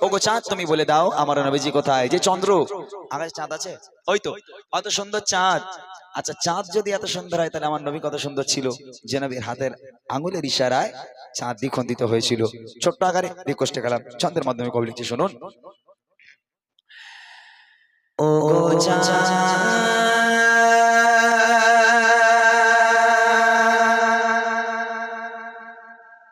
ওগো চাঁদ, তুমি বলে দাও, আমার নবীজি কোথায়? যে চন্দ্র। আকাশে চাঁদ আছে? ওই তো। অত সুন্দর চাঁদ। আচ্ছা চাঁদ যদি এত সুন্দর হয়, তাহলে আমার নবী কত সুন্দর ছিল? যে নবীর হাতের আঙুলের ইশারায় চাঁদ দ্বিখণ্ডিত হয়েছিল। ছোট্ট আকারে রিকোয়েস্টে গেলাম। ছন্দের মাধ্যমে কবি লিখছি, শুনুন।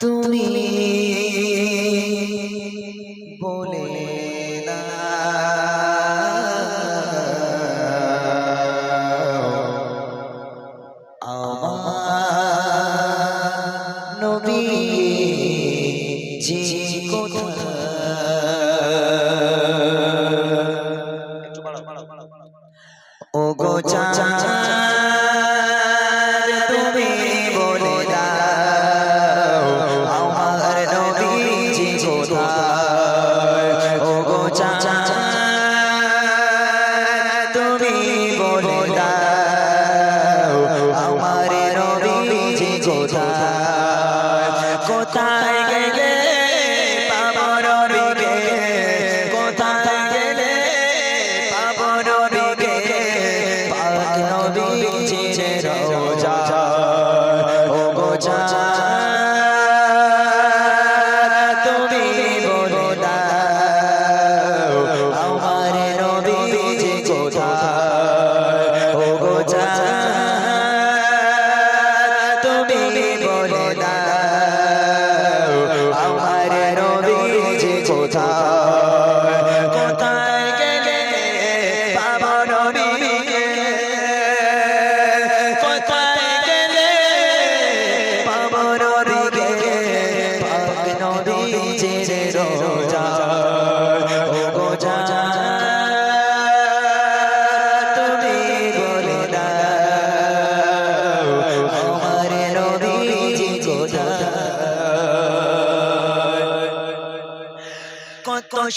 তুমি ও গো চাঁদ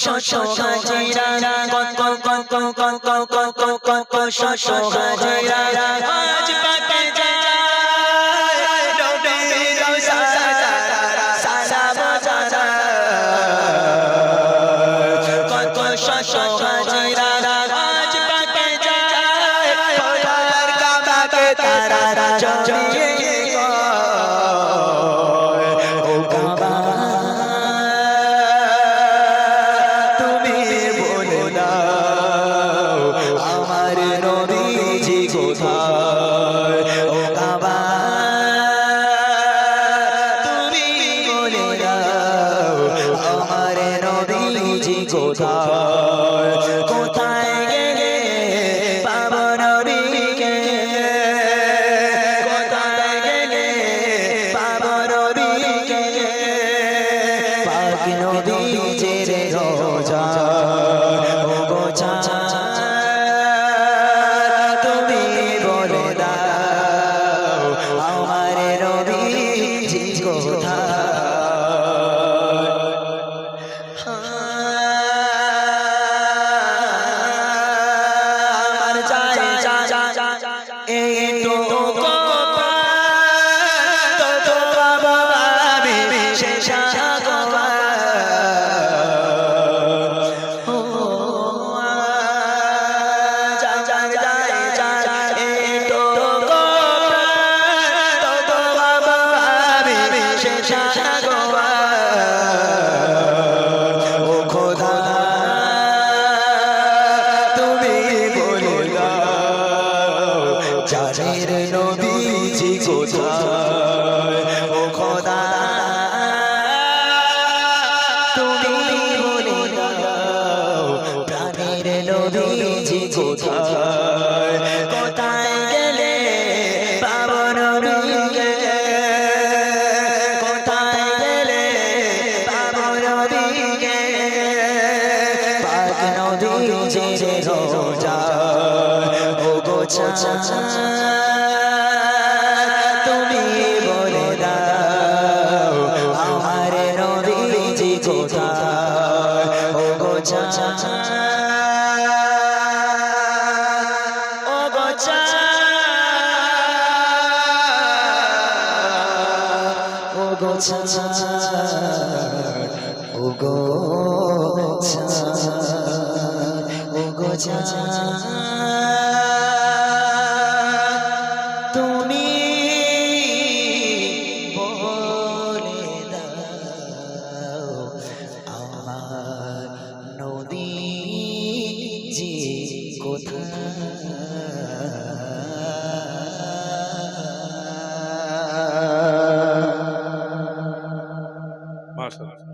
শশ হাজিরা কত কত কত কত কত শশ হাজিরা আজ পাকে পাক নবীজির রোজা। ও গো চাঁদ তুমি বলে দাও, আমার নবীজি আমার চাই এই তো তুমি বলে দাও আমার নবীজি কোথায়? ও গো চাঁদ ও গো চাঁদ ও গো চাঁদ ও গো চাঁদ, ও গো চাঁদ,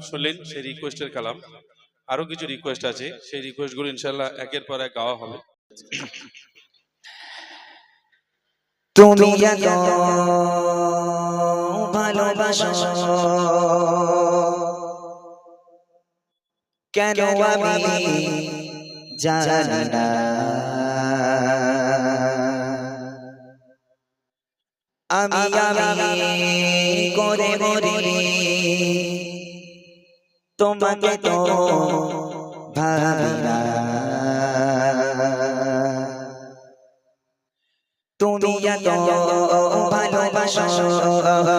শুনলেন সেই রিকোয়েস্টের কালাম। আরও কিছু রিকোয়েস্ট আছে সেই রিকোয়েস্টগুলো ইনশাল্লাহ একের পর এক গাওয়া হবে। তুমি এত ভালোবাসো। কেন আমি জানি না। আমি আমি করে মরি তোমাকে তো ভাবি না তুমি এত ভালোবাসো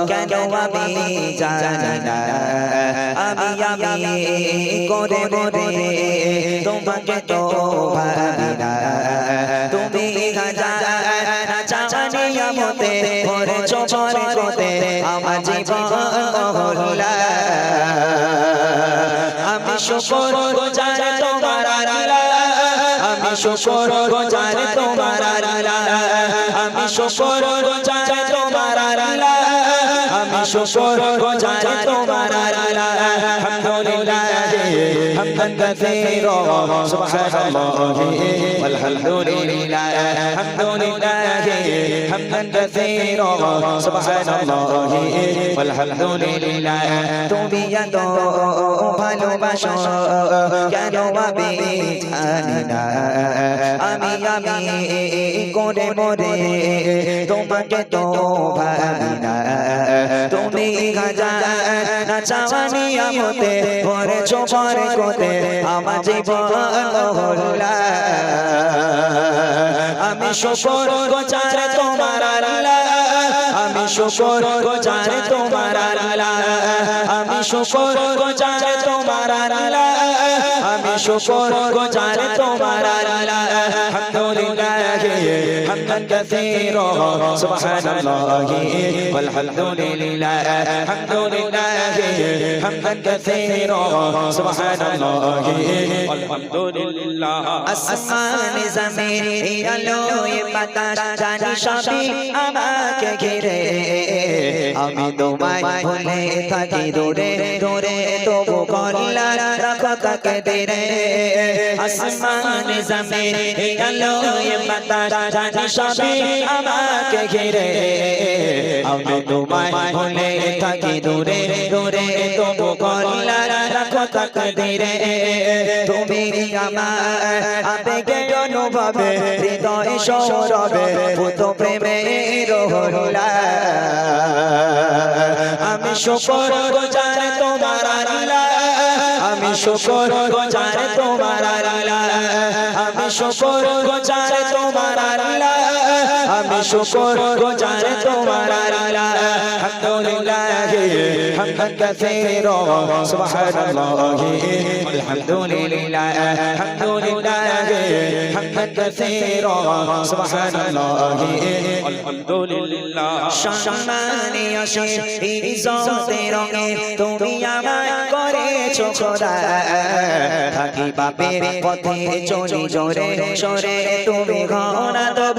কেন আমি আমি করে তোমাকে তো আমার জীবন মহল্লা আমি শুকর গোজার তোমার আমি শুকর গোজার তোমার আমি শুকর গোজার তোমার আমি শুকর গোজার তোমার আলহামদুলিল্লাহ। হামদান কাসীরা সুবহানাল্লাহ walhamdulillah alhamdulillah হামদান কাসীরা সুবহানাল্লাহ walhamdulillah তুমি এত ভালোবাসো কেন আমি জানি না আমি আমি করে মরে তোমাকে তো ভাবি না তুমি গাজা চাওয়ানি আমতে পরে চোপর কোতে আমার জীবন হল্লা আমি শুকর গোচার তোমার আল্লাহ আমি শুকর গোচার তোমার আল্লাহ আমি শুকর গোচার তোমার আল্লাহ আমি শুকর গোচার তোমার আল্লাহ আলহামদুলিল্লাহ হামদান কাসীরা সুবহানাল্লাহ walhamdulillah alhamdulillah হামদান কাসীরা সুবহানাল্লাহ আলহামদুলিল্লাহ আসমান জমিন আলো বাতাস জানি সবই আমাকে ঘিরে আমি তোমায় ভুলে থাকি দূরে দূরে তবু কল্লা রাখো তাকে দিরে আসমান জমিন আলো বাতাস জানি সবই আমাকে ঘিরে। আমি তোমায় ভুলে থাকি দূরে দূরে। তবু রাখো তুমি আমার আবেগে অনুভবে, হৃদয় ভূত প্রেমের হলা আমি গোজার তোমার আমি গোজার তোমার আমি গোজার তোমার আমি শুকর গোজার তোমার আল্লাহ। আলহামদুলিল্লাহ হামদান কাসীরা সুবহানাল্লাহ। আলহামদুলিল্লাহ আলহামদুলিল্লাহ হামদান কাসীরা সুবহানাল্লাহ। আলহামদুলিল্লাহ। সম্মানে আসে ইজ্জতে রঙে তুমি আমায় করেছ খোদা। থাকি বাপের পথে চলি জোরে সরে তুমি ঘনা দেব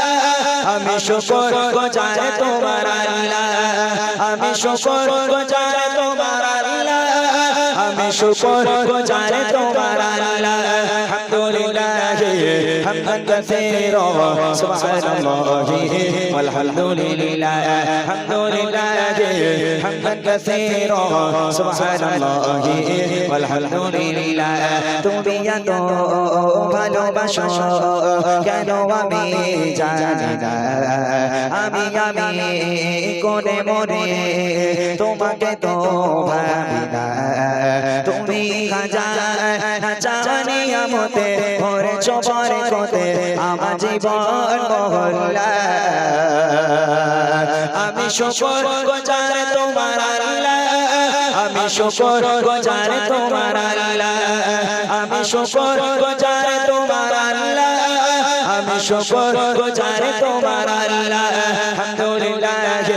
আমি শুকর গোজার তোমার আল্লাহ আমি শুকর গোজার তোমার আল্লাহ আমি শুকর গোজার তোমার আল্লাহ আলহামদুলিল্লাহ। حمدا كثيرا سبحان الله والحمد لله الحمد لله حمدا كثيرا سبحان الله والحمد لله তুমি এত ভালোবাসো কেন আমি জানি না আমি আমি কোনে মনে তোমাকে তো ভাবি না তুমি জানি আমতে ভরে চবরে কোতে আমার জীবন মহল্লা আমি শুকর গোজার তোমার আল্লাহ। আমি শুকর গোজার তোমার আল্লাহ। আমি শুকর গোজার তোমার আল্লাহ। আমি শুকর গোজার তোমার আল্লাহ।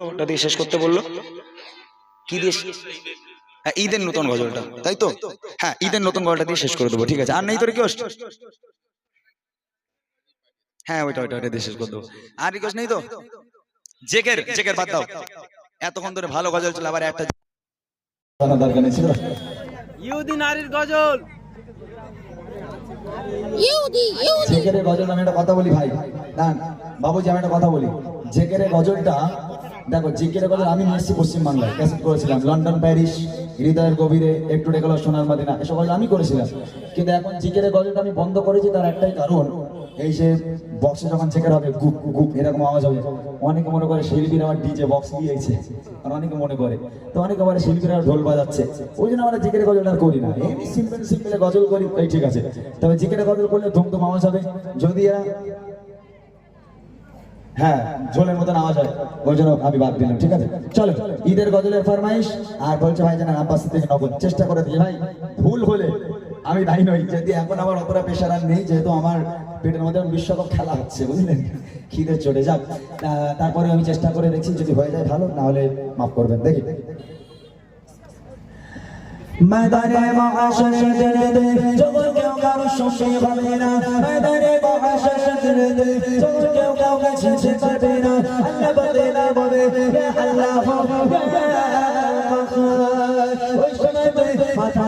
ওটা দিয়ে শেষ করতে বলল। কি দিয়ে হ্যাঁ ঈদের নতুন গজলটা তাই তো? হ্যাঁ ঈদের নতুন গজলটা দিয়ে শেষ করে দেবো ঠিক আছে। আর নেই তোর রিকোয়েস্ট হ্যাঁ ওইটা ওইটা ওইটা দিয়ে শেষ করে দেবো। আর রিকোয়েস্ট নেই তো? জেকের জেকের বাদ দাও। এতক্ষণ ধরে ভালো গজল চলে আবার একটা ছিল ইহুদি নারীর গজল। ইহুদি ইহুদি। জেকেরের গজল আমি একটা কথা বলি ভাই। বাবুজি আমি একটা কথা বলি। জেকেরের গজলটা দেখো জেকেরের গজল আমি নিয়ে এসেছি পশ্চিমবাংলায়। ক্যাসেট করেছিলাম, লন্ডন, প্যারিস, হৃদয়ের গভীরে, একটু ডেকে সোনার মাদিনা, এসব গজল আমি করেছিলাম। কিন্তু এখন জিকেরের গজলটা আমি বন্ধ করেছি তার একটাই কারণ, এই যে বক্সে যখন চেকের হবে, গুপ গুপ, এরকম আওয়াজ হবে। অনেকে মনে করে শিল্পীরা আমার ডিজে বক্স দিয়েছে, আর অনেকে মনে করে। তো অনেকে আবার শিল্পীরা ঢোল বাজাচ্ছে। ওই জন্য আমরা জিকের গজল আর করি না। এমনি সিম্পল সিম্পলে গজল করি, এই ঠিক আছে। তবে জিকের গজল করলে ধুমধুম আওয়াজ হবে। যদি এরা হ্যাঁ ঝোলের মতন আওয়াজ হয়। ওই জন্য আমি বাদ দিলাম, ঠিক আছে? চলো, ঈদের গজলের ফরমাইশ, আর বলছে ভাই জানা আব্বাস থেকে নগদ চেষ্টা করে দিই ভাই, ভুল হলে আমি দায়ী নই, যদি এখন আমার অতটা প্রেশার আর নেই, যেহেতু আমার পেটের মধ্যে বিশ্বকাপ খেলা হচ্ছে, বুঝলেন? খিদে চড়ে যাক। তারপরে আমি চেষ্টা করে দেখছি, যদি হয়ে যায় ভালো, না হলে মাফ করবেন, দেখি। ময়দানে মহাশয় দে জগৎ কেউ কারও সঙ্গে হবে না ময়দানে মহাশয় দে জগৎ কেউ কাউকে ছেড়ে পারবে না আল্লাহ বলে বলে আল্লাহ ওই সময় মাথা